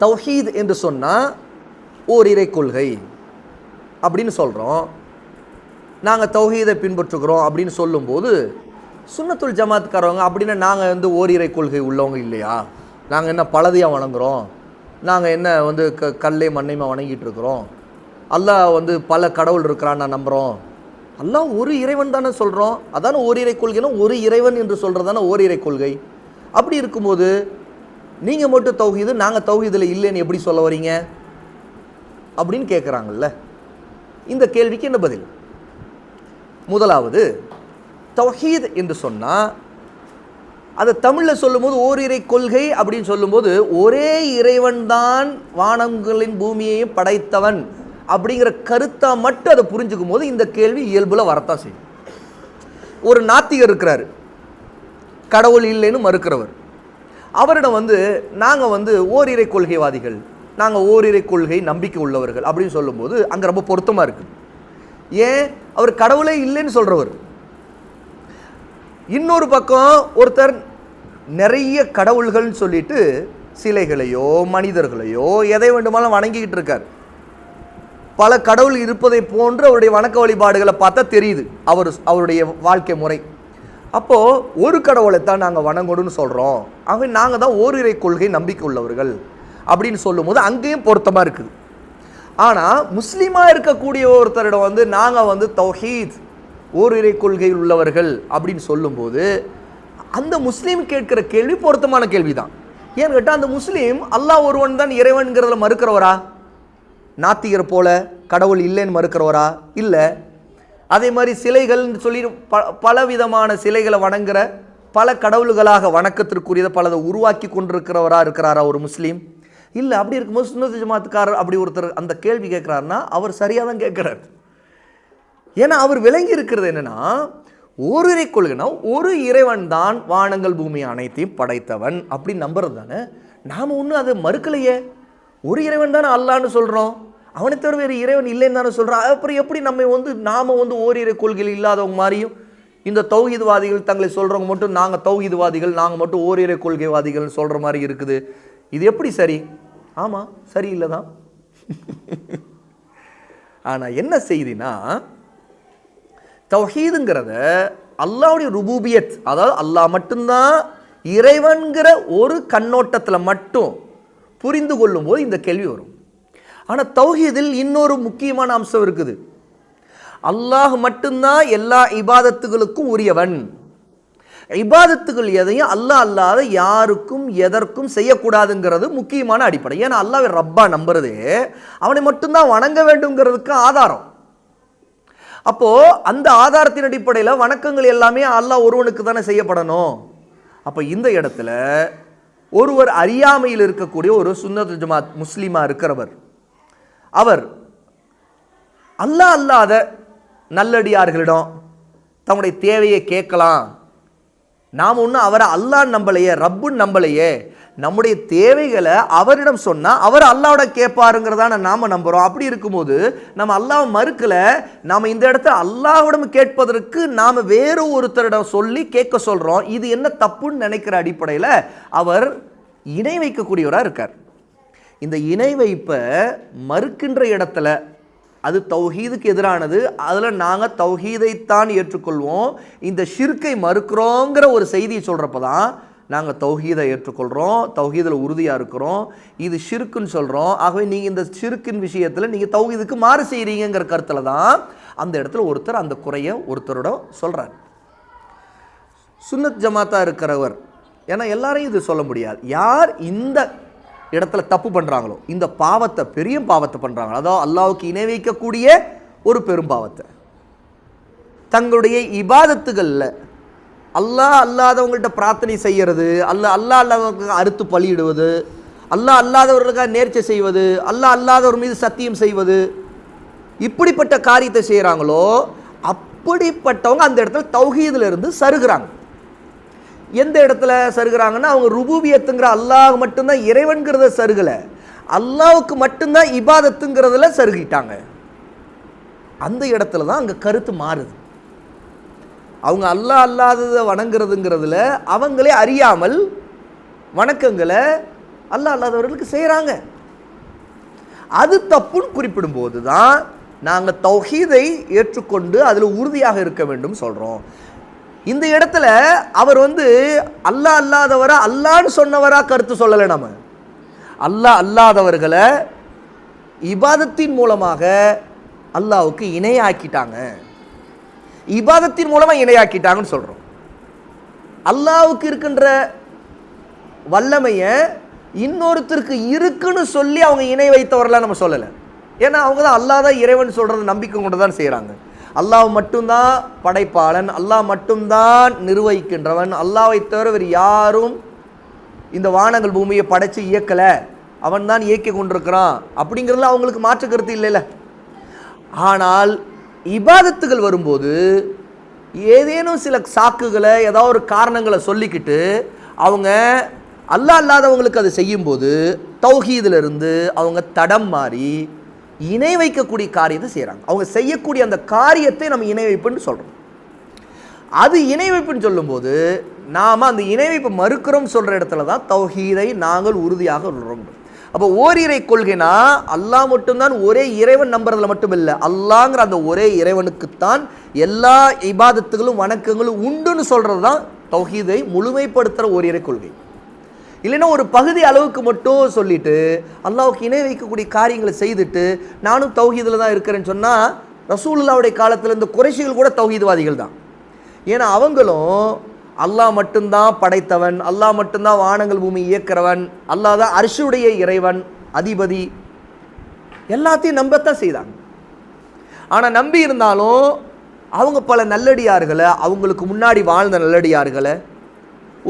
தௌஹீத் என்று சொன்னால் ஓரிரை கொள்கை அப்படின்னு சொல்கிறோம் நாங்கள் தௌஹீதை பின்பற்றுகிறோம் அப்படின்னு சொல்லும்போது சுன்னத்துல் ஜமாத்காரவங்க அப்படின்னா நாங்கள் வந்து ஓரிரை கொள்கை உள்ளவங்க இல்லையா? நாங்கள் என்ன பலதையாக வணங்குகிறோம் நாங்கள் என்ன வந்து க கல்லை மண்ணையுமா வணங்கிட்டு இருக்கிறோம்? அல்லாஹ் வந்து பல கடவுள் இருக்கிறான் நான் நம்புகிறோம் அல்லாஹ் ஒரு இறைவன் தானே சொல்கிறோம் அதான ஒரு இறை கொள்கைன்னா ஒரு இறைவன் என்று சொல்கிறது தானே இறை கொள்கை. அப்படி இருக்கும்போது நீங்கள் மட்டும் தௌஹீது நாங்கள் தௌஹீதில் இல்லைன்னு எப்படி சொல்ல வரீங்க? அப்படின்னு கேட்குறாங்கல்ல இந்த கேள்விக்கு என்ன பதில்? முதலாவது தௌஹீத் என்று சொன்னால் அதை தமிழில் சொல்லும்போது ஓரிரை கொள்கை அப்படின்னு சொல்லும்போது ஒரே இறைவன் தான் வானங்களின் பூமியையும் படைத்தவன் அப்படிங்கிற கருத்தை மட்டும் அதை புரிஞ்சுக்கும் போது இந்த கேள்வி இயல்பில் வரத்தான் செய்யும். ஒரு நாத்திகர் இருக்கிறார். கடவுள் இல்லைன்னு மறுக்கிறவர். அவரிடம் வந்து நாங்கள் வந்து ஓரிரை கொள்கைவாதிகள். நாங்கள் ஓரிரை கொள்கை நம்பிக்கை உள்ளவர்கள். அப்படின்னு சொல்லும்போது அங்கே ரொம்ப பொருத்தமாக இருக்குது ஏன்? அவர் கடவுளே இல்லைன்னு சொல்கிறவர் இன்னொரு பக்கம் ஒருத்தர் நிறைய கடவுள்கள்னு சொல்லிட்டு சிலைகளையோ மனிதர்களையோ எதை வேண்டுமானாலும் வணங்கிக்கிட்டு இருக்கார். பல கடவுள் இருப்பதை போன்று அவருடைய வணக்க வழிபாடுகளை பார்த்தா தெரியுது. அவர் அவருடைய வாழ்க்கை முறை. அப்போது ஒரு கடவுளை தான் நாங்கள் வணங்கணும்னு சொல்கிறோம் ஆகவே நாங்கள் தான் ஓரிரை கொள்கை நம்பிக்கை உள்ளவர்கள் அப்படின்னு சொல்லும்போது அங்கேயும் பொருத்தமாக இருக்குது. ஆனால் முஸ்லீமாக இருக்கக்கூடிய ஒருத்தரிடம் வந்து நாங்கள் வந்து தௌஹீத் ஓரிரை கொள்கையில் உள்ளவர்கள் அப்படின்னு சொல்லும்போது அந்த முஸ்லீம் கேட்கிற கேள்வி பொருத்தமான கேள்வி தான் ஏன்னு கேட்டால் அந்த முஸ்லீம் அல்லாஹ் ஒருவன் தான் இறைவன்கிறதுல மறுக்கிறவரா? நாத்திகர் போல கடவுள் இல்லைன்னு மறுக்கிறவரா? இல்லை. அதே மாதிரி சிலைகள்னு சொல்லி ப பலவிதமான சிலைகளை வணங்குற பல கடவுள்களாக வணக்கத்திற்குரியதை பலதை உருவாக்கி கொண்டிருக்கிறவராக இருக்கிறாரா ஒரு முஸ்லீம்? இல்லை அப்படி இருக்கும்போது சுன்னத்து ஜமாத்துக்காரர் அப்படி ஒருத்தர் அந்த கேள்வி கேட்குறாருன்னா அவர் சரியாக தான் கேட்குறாரு ஏன்னா அவர் விளங்கி இருக்கிறது என்னென்னா ஒரு இறை கொள்கைனா ஒரு இறைவன் தான் வானங்கள் பூமி அனைத்தையும் படைத்தவன் அப்படின்னு நம்புறது தானே? நாம் ஒன்றும் அதை மறுக்கலையே. ஒரு இறைவன் தானே அல்லான்னு சொல்கிறோம் அவனை தவிர வேறு இறைவன் இல்லைன்னு தானே சொல்கிறான் அப்புறம் எப்படி நம்ம வந்து நாம் வந்து ஓரிரை கொள்கையில் இல்லாதவங்க மாதிரியும் இந்த தௌஹீத்வாதிகள் தங்களை சொல்கிறவங்க மட்டும் நாங்கள் தௌஹீத்வாதிகள் நாங்கள் மட்டும் ஓரிரை கொள்கைவாதிகள்னு சொல்கிற மாதிரி இருக்குது. இது எப்படி சரி? ஆமாம் சரி இல்லை தான். ஆனால் என்ன செய்தினா தௌஹீதுங்கிறத அல்லாவுடைய ருபூபியத் அதாவது அல்லாஹ் மட்டும்தான் இறைவன்கிற ஒரு கண்ணோட்டத்தில் மட்டும் புரிந்து கொள்ளும்போது இந்த கேள்வி வரும். ஆனால் தௌஹீதில் இன்னொரு முக்கியமான அம்சம் இருக்குது. அல்லாஹ் மட்டும்தான் எல்லா இபாதத்துகளுக்கும் உரியவன். இபாதத்துகள் எதையும் அல்லாஹ் அல்லாத யாருக்கும் எதற்கும் செய்யக்கூடாதுங்கிறது முக்கியமான அடிப்படை. ஏன்னா அல்லாஹ் ரப்பா நம்புறதே அவனை மட்டும்தான் வணங்க வேண்டுங்கிறதுக்கு ஆதாரம். அப்போது அந்த ஆதாரத்தின் அடிப்படையில் வணக்கங்கள் எல்லாமே அல்லாஹ் ஒருவனுக்கு தானே செய்யப்படணும். அப்போ இந்த இடத்துல ஒருவர் அறியாமையில் இருக்கக்கூடிய ஒரு சுன்னத் ஜமாத் முஸ்லீமாக இருக்கிறவர் அவர் அல்லாஹ் அல்லாத நல்லடியார்களிடம் தம்முடைய தேவையை கேட்கலாம். நாம் ஒன்றும் அவரை அல்லாஹ் நம்பலையே ரப்புன்னு நம்பலையே. நம்முடைய தேவைகளை அவரிடம் சொன்னால் அவர் அல்லாவோட கேட்பாருங்கிறதான நாம் நம்புகிறோம் அப்படி இருக்கும்போது நம்ம அல்லாஹ் மறுக்கல நாம் இந்த இடத்த அல்லாவிடம் கேட்பதற்கு நாம் வேறு ஒருத்தரிடம் சொல்லி கேட்க சொல்கிறோம் இது என்ன தப்புன்னு நினைக்கிற அடிப்படையில் அவர் இணை வைக்கக்கூடியவராக இருக்கார். இந்த இணை வைப்பை மறுக்கின்ற இடத்துல அது தௌஹீதுக்கு எதிரானது அதில் நாங்கள் தௌஹீதைத்தான் ஏற்றுக்கொள்வோம். இந்த ஷிர்கை மறுக்கிறோங்கிற ஒரு செய்தியை சொல்கிறப்ப தான் நாங்கள் தௌஹீதை ஏற்றுக்கொள்கிறோம் தௌஹீதில் உறுதியாக இருக்கிறோம். இது ஷிர்க்குன்னு சொல்கிறோம் ஆகவே நீங்கள் இந்த ஷிர்க்கின் விஷயத்தில் நீங்கள் தௌஹீதுக்கு மாறு செய்கிறீங்கிற கருத்தில் தான் அந்த இடத்துல ஒருத்தர் அந்த குறையை ஒருத்தரோட சொல்கிறார் சுன்னத் ஜமாத்தா இருக்கிறவர் ஏன்னா எல்லாரையும் இது சொல்ல முடியாது. யார் இந்த இடத்துல தப்பு பண்ணுறாங்களோ இந்த பாவத்தை பெரிய பாவத்தை பண்ணுறாங்களோ அதாவது அல்லாவுக்கு இணை வைக்கக்கூடிய ஒரு பெரும் பாவத்தை. தங்களுடைய இபாதத்துகளில் அல்லாஹ் அல்லாதவங்கள்ட்ட பிரார்த்தனை செய்கிறது அல்ல அல்லாஹ் அல்லாதவங்களுக்கு அறுத்து பலியிடுவது அல்லாஹ் அல்லாதவர்களுக்காக நேர்ச்சை செய்வது அல்லாஹ் அல்லாதவர் மீது சத்தியம் செய்வது இப்படிப்பட்ட காரியத்தை செய்கிறாங்களோ அப்படிப்பட்டவங்க அந்த இடத்துல தௌஹீதிலிருந்து சருகிறாங்க. எந்த இடத்துல சருகிறாங்கன்னா அவங்க ருபூபியத்துங்கிற அல்லாஹ் மட்டும்தான் இறைவன்கிறத சருகலை. அல்லாவுக்கு மட்டும்தான் இபாதத்துங்கிறதுல சருகிட்டாங்க. அந்த இடத்துல தான் அங்கே கருத்து மாறுது. அவங்க அல்லாஹ் அல்லாததை வணங்குறதுங்கிறதுல அவங்களே அறியாமல் வணக்கங்களை அல்லாஹ் அல்லாதவர்களுக்கு செய்கிறாங்க அது தப்புன்னு குறிப்பிடும்போது தான் நாங்கள் தௌஹீதை ஏற்றுக்கொண்டு அதில் உறுதியாக இருக்க வேண்டும் சொல்கிறோம் இந்த இடத்துல அவர் வந்து அல்லாஹ் அல்லாதவரா அல்லான்னு சொன்னவரா கருத்து சொல்லலை நம்ம அல்லாஹ் அல்லாதவர்களை இபாதத்தின் மூலமாக அல்லாவுக்கு இணையாக்கிட்டாங்க. இபாதத்தின் மூலமாக இணையாக்கிட்டாங்கன்னு சொல்கிறோம் அல்லாவுக்கு இருக்கின்ற வல்லமையை இன்னொருத்தருக்கு இருக்குன்னு சொல்லி அவங்க இணை வைத்தவரெல்லாம் நம்ம சொல்லலை. ஏன்னா அவங்க தான் அல்லாத இறைவன் சொல்கிறது நம்பிக்கை கொண்டு தான் செய்கிறாங்க அல்லாஹ் மட்டும்தான் படைப்பாளன் அல்லாஹ் மட்டும்தான் நிர்வகிக்கின்றவன். அல்லாவை தவிர வேறு யாரும் இந்த வானங்கள் பூமியை படைச்சு இயக்கலை. அவன் தான் இயக்கி கொண்டிருக்கிறான். அப்படிங்கிறதுல அவங்களுக்கு மாற்று கருத்து இல்லைல்ல. ஆனால் இபாதத்துகள் வரும்போது ஏதேனும் சில சாக்குகளை ஏதாவது ஒரு காரணங்களை சொல்லிக்கிட்டு அவங்க அல்லாஹ் அல்லாதவங்களுக்கு அதை செய்யும்போது தௌஹீதிலிருந்து அவங்க தடம் மாறி இணை வைக்கக்கூடிய காரியத்தை செய்கிறாங்க அவங்க செய்யக்கூடிய அந்த காரியத்தை நம்ம இணை வைப்புன்னு சொல்கிறோம் அது இணை வைப்புன்னு சொல்லும்போது நாம் அந்த இணை வைப்பை மறுக்கிறோம் சொல்கிற இடத்துல தான் தௌஹீதை நாங்கள் உறுதியாக சொல்கிறோம் அப்போ ஓரிரை கொள்கைனா அல்லாஹ் மட்டும்தான் ஒரே இறைவன் நம்புறதுல மட்டும் இல்லை அல்லாங்கிற அந்த ஒரே இறைவனுக்குத்தான் எல்லா இபாதத்துகளும் வணக்கங்களும் உண்டுன்னு சொல்கிறது தான் தௌஹீதை முழுமைப்படுத்துகிற ஓரிரை கொள்கை. இல்லைன்னா ஒரு பகுதி அளவுக்கு மட்டும் சொல்லிட்டு அல்லாவுக்கு இணை வைக்கக்கூடிய காரியங்களை செய்துட்டு நானும் தௌஹீதில் தான் இருக்கிறேன்னு சொன்னால் ரசூலுல்லாவுடைய காலத்தில் இந்த குறைஷிகள் கூட தௌஹீத்வாதிகள் தான். ஏன்னா அவங்களும் அல்லாஹ் மட்டும்தான் படைத்தவன் அல்லாஹ் மட்டும்தான் வானங்கள் பூமி இயக்கிறவன் அல்லாஹ் தான் அரிசுடைய இறைவன் அதிபதி. எல்லாத்தையும் நம்பத்தான் செய்தாங்க. ஆனால் நம்பி இருந்தாலும் அவங்க பல நல்லடியார்களை அவங்களுக்கு முன்னாடி வாழ்ந்த நல்லடியார்களை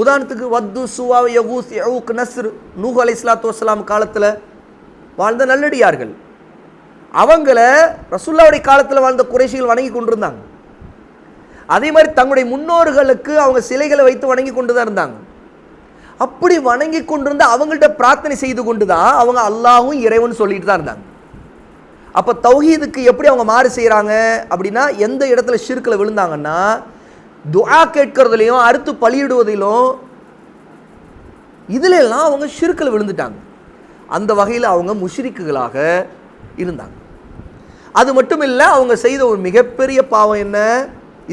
உதாரணத்துக்கு வத்து சுவா யகூஸ் யவுக் நஸ்ர் நூஹ் அலை இஸ்லாத்து வஸ்லாம் காலத்தில் வாழ்ந்த நல்லடியார்கள். அவங்கள ரசுல்லாவுடைய காலத்தில் வாழ்ந்த குறைஷிகள் வணங்கி கொண்டிருந்தாங்க. அதே மாதிரி தங்களுடைய முன்னோர்களுக்கு அவங்க சிலைகளை வைத்து வணங்கி கொண்டு தான் இருந்தாங்க. அப்படி வணங்கி கொண்டிருந்த அவங்கள்ட்ட பிரார்த்தனை செய்து கொண்டு தான் அவங்க அல்லாஹும் இறைவன் சொல்லிட்டு தான் இருந்தாங்க. அப்போ தௌஹீதுக்கு எப்படி அவங்க மாறு செய்கிறாங்க அப்படின்னா எந்த இடத்துல சிறுக்கில் விழுந்தாங்கன்னா துஆ கேட்கறதுலையும் அறுத்து பலியிடுவதிலும் இதுல எல்லாம் அவங்க சிறுக்கில் விழுந்துட்டாங்க. அந்த வகையில் அவங்க முஷ்ரிக்குகளாக இருந்தாங்க. அது மட்டும் இல்லை அவங்க செய்த ஒரு மிகப்பெரிய பாவம் என்ன?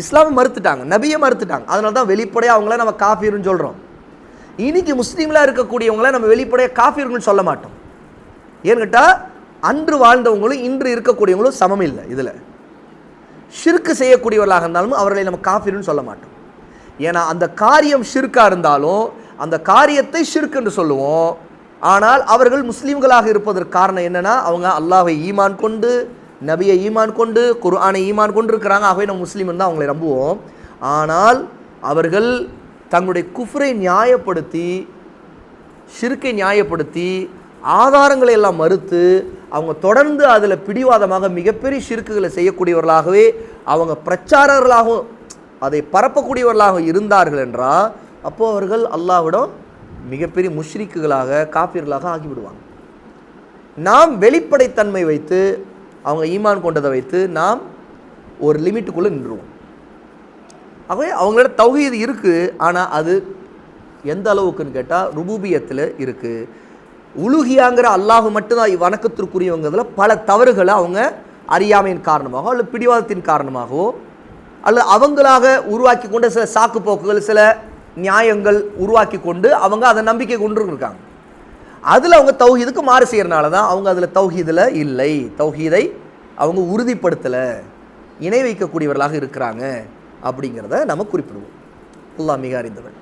இஸ்லாமை மறுத்துட்டாங்க நபியை மறுத்துட்டாங்க. அதனால தான் வெளிப்படையாக அவங்கள நம்ம காஃபீர்னு சொல்கிறோம் இன்னைக்கு முஸ்லீம்லாம் இருக்கக்கூடியவங்கள நம்ம வெளிப்படையாக காஃபீர்னு சொல்ல மாட்டோம். ஏன்னு கேட்டால் அன்று வாழ்ந்தவங்களும் இன்று இருக்கக்கூடியவங்களும் சமம் இல்லை இதில். ஷிர்க்கு செய்யக்கூடியவர்களாக இருந்தாலும் அவர்களை நம்ம காஃபிர்னு சொல்ல மாட்டோம். ஏன்னா அந்த காரியம் ஷிர்க்காக இருந்தாலும் அந்த காரியத்தை ஷிர்க் என்று சொல்லுவோம். ஆனால் அவர்கள் முஸ்லீம்களாக இருப்பதற்கு காரணம் என்னென்னா அவங்க அல்லாவை ஈமான் கொண்டு நபியை ஈமான் கொண்டு குர்ஆனை ஈமான் கொண்டு இருக்கிறாங்க. ஆகவே நம்ம முஸ்லீம் தான் அவங்களை நம்புவோம். ஆனால் அவர்கள் தங்களுடைய குஃப்ரை நியாயப்படுத்தி ஷிர்க்கை நியாயப்படுத்தி ஆதாரங்களை எல்லாம் மறுத்து அவங்க தொடர்ந்து அதில் பிடிவாதமாக மிகப்பெரிய சிறுக்குகளை செய்யக்கூடியவர்களாகவே அவங்க பிரச்சாரர்களாகவும் அதை பரப்பக்கூடியவர்களாக இருந்தார்கள் என்றால் அப்போது அவர்கள் அல்லாவிடம் மிகப்பெரிய முஷ்ரிக்குகளாக காப்பீர்களாக ஆகிவிடுவாங்க. நாம் வெளிப்படைத்தன்மை வைத்து அவங்க ஈமான் கொண்டதை வைத்து நாம் ஒரு லிமிட்டுக்குள்ளே நின்றுவோம். ஆகவே அவங்களோட தௌஹீது இருக்குது ஆனால் அது எந்த அளவுக்குன்னு கேட்டால் ருபூபியத்தில் இருக்குது உலுகியாங்கிற அல்லாஹ் மட்டும்தான் வணக்கத்திற்குரியவங்கிறதுல பல தவறுகளை அவங்க அறியாமையின் காரணமாகவோ அல்லது பிடிவாதத்தின் காரணமாகவோ அல்லது அவங்களாக உருவாக்கி கொண்ட சில சாக்கு போக்குகள் சில நியாயங்கள் உருவாக்கி கொண்டு அவங்க அதை நம்பிக்கை கொண்டு இருக்காங்க அதில் அவங்க தௌஹீதுக்கு மாறு செய்கிறனால தான் அவங்க அதில் தௌஹீதில் இல்லை. தௌஹீதை அவங்க உறுதிப்படுத்தலை. இணை வைக்கக்கூடியவர்களாக இருக்கிறாங்க அப்படிங்கிறத நம்ம குறிப்பிடுவோம். அல்லாஹ் மிக அறிந்தவன்.